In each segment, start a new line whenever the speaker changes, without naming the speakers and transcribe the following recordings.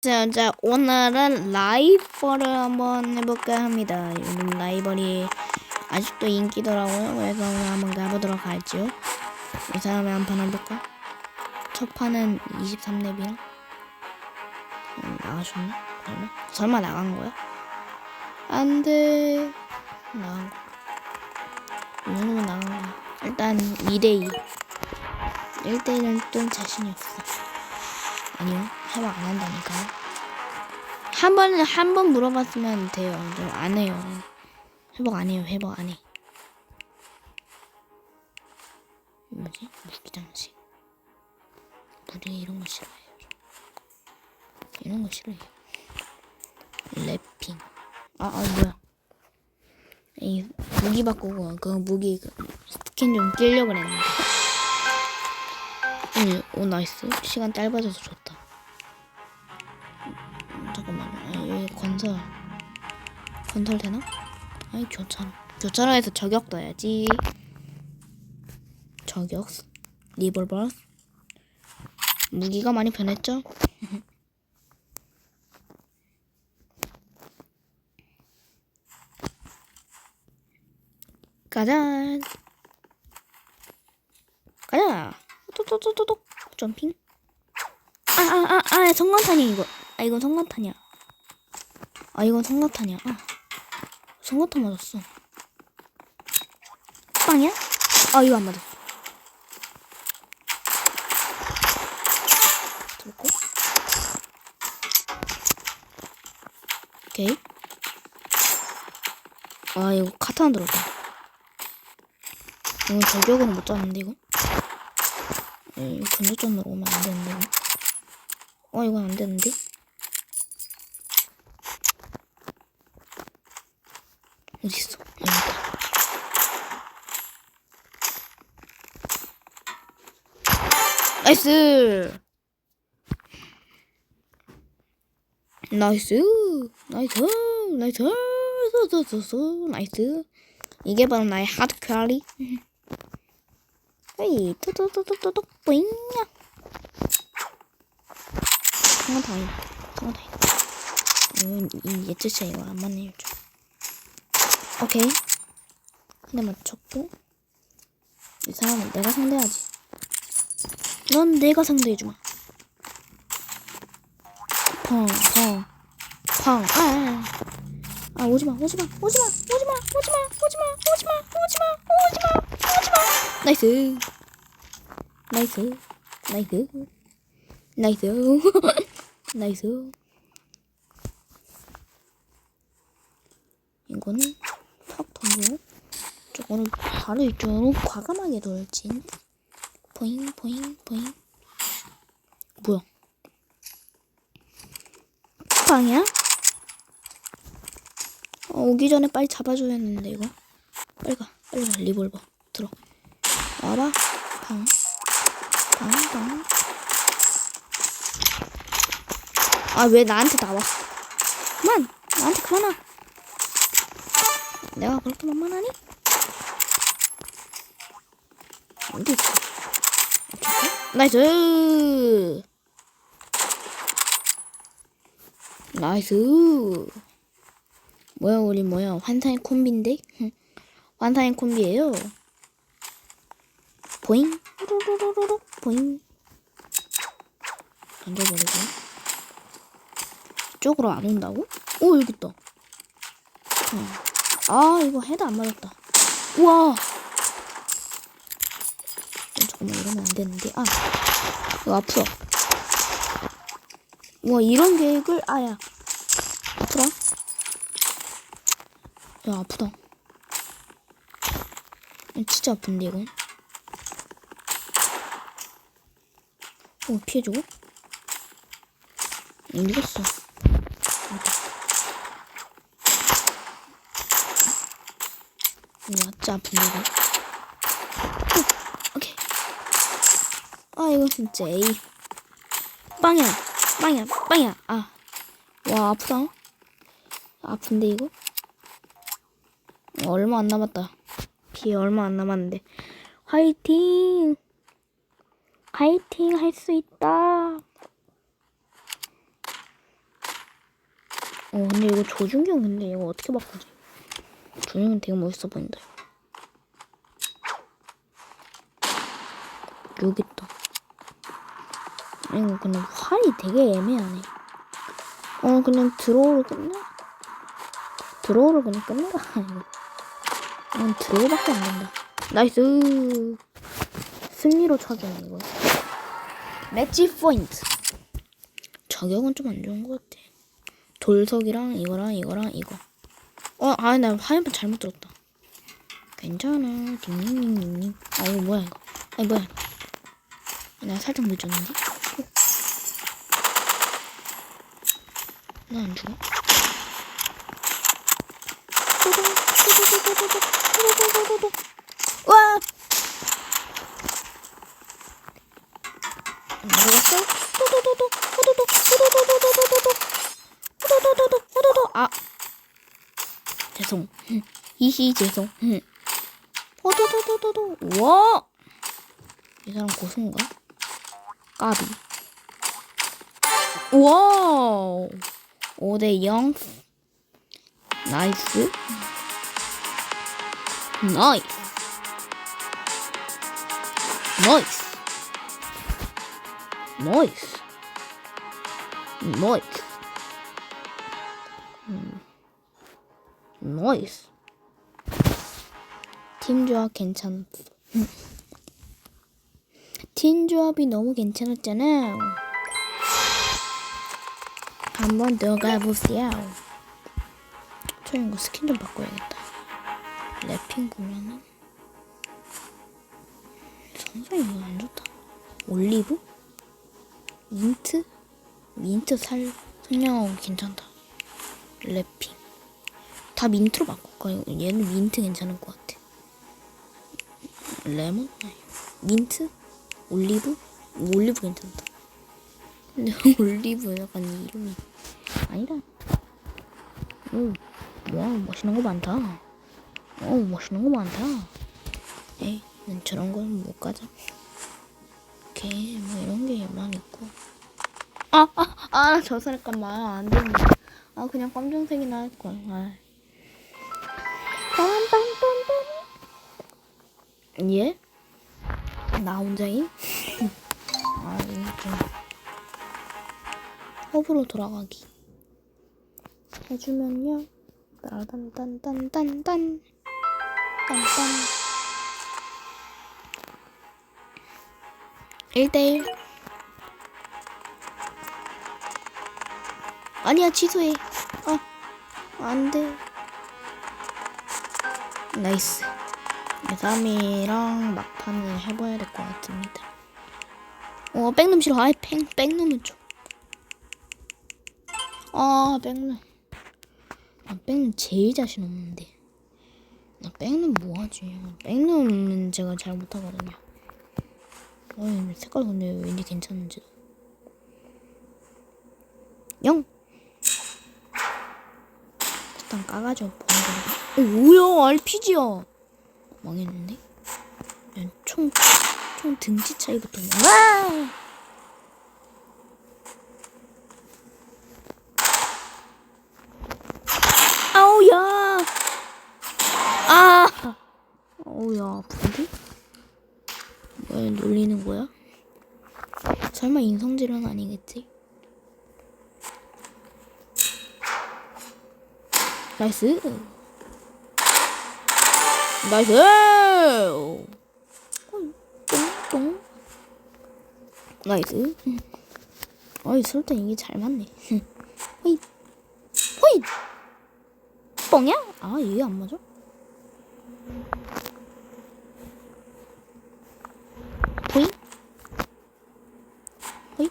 자, 자, 오늘은 라이벌을 한번 해볼까 합니다. 요즘 라이벌이 아직도 인기더라고요. 그래서 오늘 한번 가보도록 하죠. 이 사람의 한판 해볼까? 첫 판은 23렙이랑 나가셨나? 설마? 설마 나간 거야? 안 돼. 나간 거. 이 정도면 나간 거야. 일단 2대2. 1대1은 좀 자신이 없어. 아니요. 회복 안 한다니까요. 한 번은 한 번 물어봤으면 돼요. 저 안 해요. 회복 안 해요. 회복 안 해. 뭐지? 무기장식. 무리 이런 거 싫어해요. 저. 이런 거 싫어해요. 랩핑. 아, 아 뭐야? 이 무기 바꾸고 그 무기 그 스킨 좀 끼려고 그랬는데. 오, 오 나이스. 시간 짧아져서 좋다. 음, 잠깐만요. 아, 여기 건설. 건설 되나? 아이 교차로. 교차로에서 저격 넣어야지. 저격. 리볼버. 무기가 많이 변했죠? 가자. 가자. 또또또또또 점핑. 아아 아 아 성광탄이야 이거. 아 이건 성광탄이야. 아 이건 성광탄이야. 아 성광탄 맞았어. 빵이야? 아 이거 안 맞았어. 들고. 오케이. 아 이거 카타나 들었다. 이건 저격으로 못 잡는데 이거. 에, 이거 건조점으로 오면 안 되는데. 어 이건 안 되는데. 어디 있어? 여기 있다. 나이스. 나이스. 나이스. 나이스. 소소소소 나이스. 이게 바로 나의 하드 캐리. 에이, 또또또또또 뿌잉. 성원 다행. 성원 다행. 이건 이 이거 안 맞네요. 좀. 오케이. 근데 맞췄고. 이 사람은 내가 상대하지. 넌 내가 상대해주마. 펑, 펑, 펑. 아, 아, 아. 아 오지마, 오지마, 오지마, 오지마, 오지마, 오지마, 오지마, 오지마, 오지마, 오지마. 나이스. 나이스. 나이스. 나이스. 나이스. 이거는 턱 던지고 저거는 바로 이쪽으로 과감하게 돌진. 보잉 보잉 보잉. 뭐야? 빵이야? 어, 오기 전에 빨리 잡아줘야 했는데 이거. 빨리 가, 빨리 가. 리볼버 들어. 와봐. 방. 방, 방. 아, 왜 나한테 나와? 그만! 나한테 그만 와! 내가 그렇게 만만하니? 어디 있어? 나이스! 나이스! 뭐야, 우리 뭐야? 환상의 콤비인데? 환상의 콤비예요 보잉! 루루루루루 보잉! 던져버리고. 이쪽으로 안 온다고? 오, 여기 있다. 어. 아, 이거 헤드 안 맞았다. 우와! 어, 잠깐만, 이러면 안 되는데. 아, 이거 아프다. 우와, 이런 계획을, 아야. 아프다. 야, 아프다. 진짜 아픈데, 이건. 어, 피해주고. 이겼어. 우와, 진짜 아픈데, 오케이. 아, 이거 진짜, 에이. 빵이야, 빵이야, 빵이야. 아. 와, 아프다. 아픈데, 이거? 얼마 안 남았다. 비 얼마 안 남았는데. 화이팅! 화이팅 할 수 있다. 어 근데 이거 조준경 근데 이거 어떻게 바꾸지? 조준경 되게 멋있어 보인다. 여기 있다. 이거 근데 활이 되게 애매하네. 어 그냥 드로우를 끝내? 드로우를 그냥 끝내라 이거. 드로우밖에 안 된다. 나이스. 승리로 찾아온 이거. 매치 포인트. 저격은 좀 안 좋은 것 같아. 돌석이랑 이거랑 이거랑 이거. 어, 아, 나 화면판 잘못 들었다. 괜찮아. 딩딩딩딩. 아, 이거 뭐야, 이거. 아, 뭐야. 나 살짝 늦었는데? 나 안 죽어? 와! 안 들어갔어? 호도도도, 호도도, 호도도도도도도도. 호도도도도, 호도도. 아. 죄송. 히히, 죄송. 호도도도도도. 와! 이 사람 고수인가? 까비. 와! 5대 0. 나이스. 나이스. 나이스. 나이스. 나이스. 음. 나이스. 팀 조합 괜찮았어. 팀 조합이 너무 괜찮았잖아. 한번더 가보세요. 저 이거 스킨 좀 바꿔야겠다. 랩핑 보면은 선생이 이거 안 좋다. 올리브? 민트? 민트 살 설명하고 괜찮다. 랩핑. 다 민트로 바꿀까? 얘는 민트 괜찮을 것 같아. 레몬? 아니, 민트? 올리브? 올리브 괜찮다. 근데 올리브 약간 이름이 아니다. 오, 와 멋있는 거 많다. 오, 멋있는 거 많다. 에이, 난 저런 건 못 가져. 오케이, 뭐 이런 게만 있고. 아, 아, 아, 저 잠깐만 안 되네. 아, 그냥 검정색이나 할 걸. 아. 예? 나 혼자임? 아, 좀. 허브로 돌아가기. 해주면요. 따단딴딴딴딴. 딴딴. 일대일 아니야, 취소해. 어, 안 돼. 나이스. 3이랑 막판을 해봐야 될 것 같습니다. 어, 백룸 싫어. 아이, 백, 백룸은 좀. 아, 백룸. 아, 백룸 제일 자신 없는데. 나 백룸 뭐하지? 백룸은 제가 잘 못하거든요. 어이, 색깔 근데 왠지 괜찮은지. 영! 일단 까가지고 거야. 어, 뭐야, RPG야. 망했는데? 야, 총, 총 등치 차이부터. 와! 아우야! 아! 아우야, 아픈데? 왜 놀리는 거야? 설마 인성질은 아니겠지? 나이스! 나이스! 똥똥 나이스. 어이 설탕 이게 잘 맞네. 호이 호이 뻥이야? 아 이게 안 맞아? 호이 호이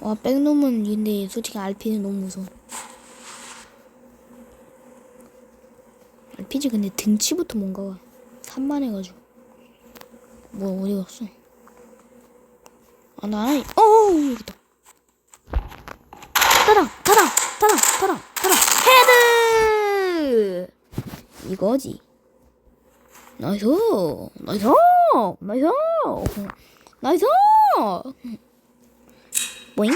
와 백놈은 근데 솔직히 RP는 너무 무서워. RPG 근데 등치부터 뭔가 산만해가지고. 뭐 어디 갔어? 아 나는 어 여기다. 따당 따당 따당 따당 따당. 헤드! 이거지. 나이스 나이스 나이스. 나이스. 보잉.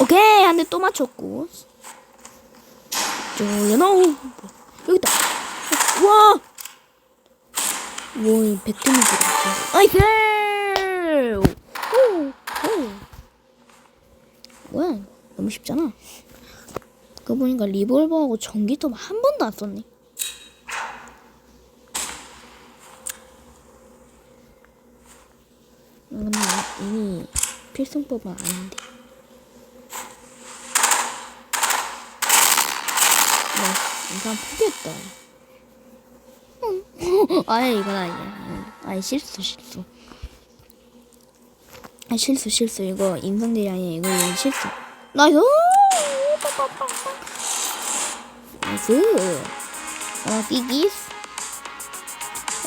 오케이 한 대 또 맞췄고. 저려노 여기 있다. 와. 와, 이 백등이 들어갔어. 나이스! 오, 오. 뭐야. 너무 쉽잖아. 그거 보니까 리볼버하고 전기톱 한 번도 안 썼네. 근데 이미 필승법은 아닌데. 네, 이건 포기했다. 응. 아예 이건 아니야. 응. 아예 실수 실수. 아 실수 실수 이거 인성들이 아니야 이거 실수. 나이스. 나이스. 아 삐기스.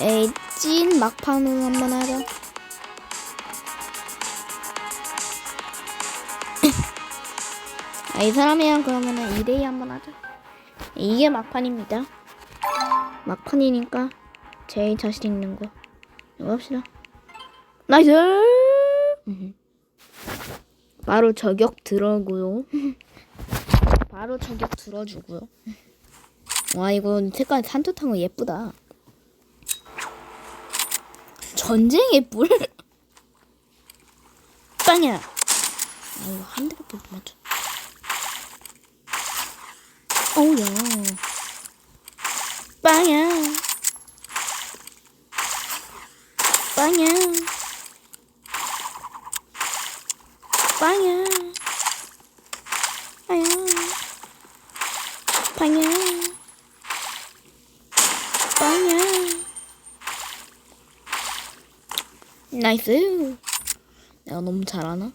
에이 찐 막판은 한번 하자. 아, 이 사람이랑 그러면은 2대2 한번 하자. 이게 막판입니다. 막판이니까 제일 자신 있는 거. 이거 합시다. 나이스! 바로 저격 들어고요. 바로 저격 들어주고요. 와, 이거 색깔 산뜻한 거 예쁘다. 전쟁의 뿔? 빵이야. 아, 이거 한 대밖에 못 맞춰. 어우야. 빵야. 빵야. 빵야. 빵야. 빵야. 빵야. 나이스. 내가 너무 잘하나?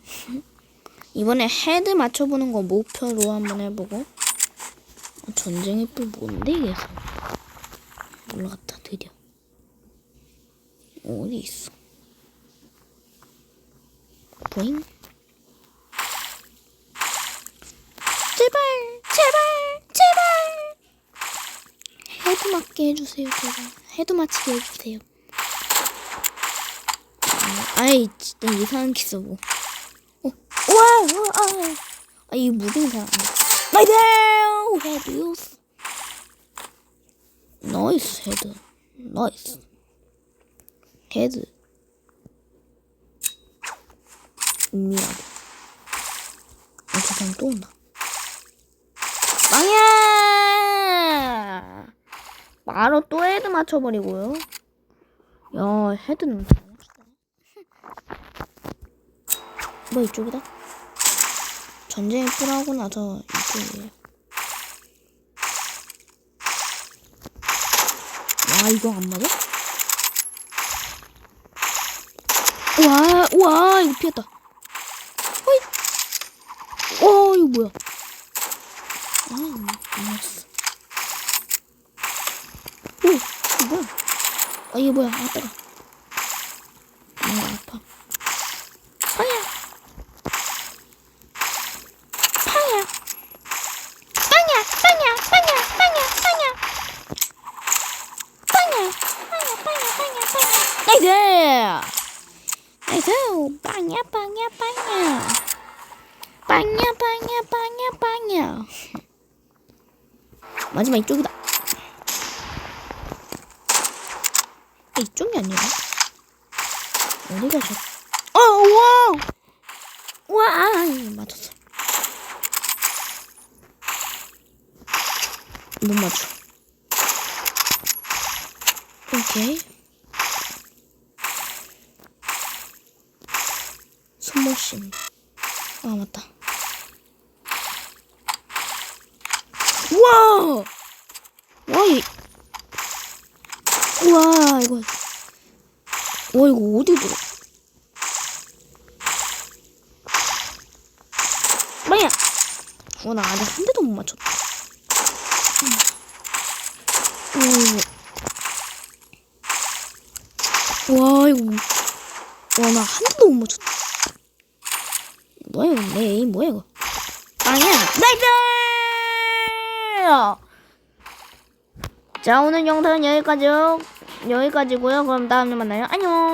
이번에 헤드 맞춰보는 거 목표로 한번 해보고. 전쟁의 뿔 뭔데 이게? 올라갔다 드디어. 어디 있어? 보잉? 제발, 제발, 제발. 헤드 맞게 해주세요, 제발. 헤드 맞히게 해주세요. 아, 아이, 진짜 이상한 기써보 어, 와, 와, 아, 아, 이 무빙 잘안 돼. 나이스! 헤드. 나이스 헤드. 나이스. 헤드. 은밀하게. 아, 저 사람 또 온다. 망야! 바로 또 헤드 맞춰버리고요. 야, 헤드는. 뭐 이쪽이다? 전쟁이 풀하고 나서 이쪽이에요. 와 이거 안 맞아? 와, 와 이거 피했다. 어이, 와 이거 뭐야? 아 이거 안 맞았어. 오, 이거 뭐야? 아 이게 뭐야? 아 따가 아파. 아야. 파야. 빵야, 빵야, 빵야, 빵야, 빵야. 빵야, 빵야, 빵야, 빵야, 빵야. 나이스! 나이스! 빵야, 빵야, 빵야. 빵야, 빵야, 빵야, 빵야. 마지막 이쪽이다. 아, 이쪽이 아니라? 어디가 저? 어, 와! 와! 이거 맞췄어. 못 맞춰. 오케이. 손모심. 아, 맞다. 우와! 와, 이. 우와, 이거. 와, 이거 어디 들어? 뭐야? 와, 나 아직 한 대도 못 맞췄다. 음. 와, 와, 이거. 뭐- 와, 나 한 대도 못 맞췄다. 뭐야, 이거. 내 에임 뭐야, 이거. 아니야. 나이스! 자, 오늘 영상은 여기까지, 여기까지고요 그럼 다음에 만나요. 안녕!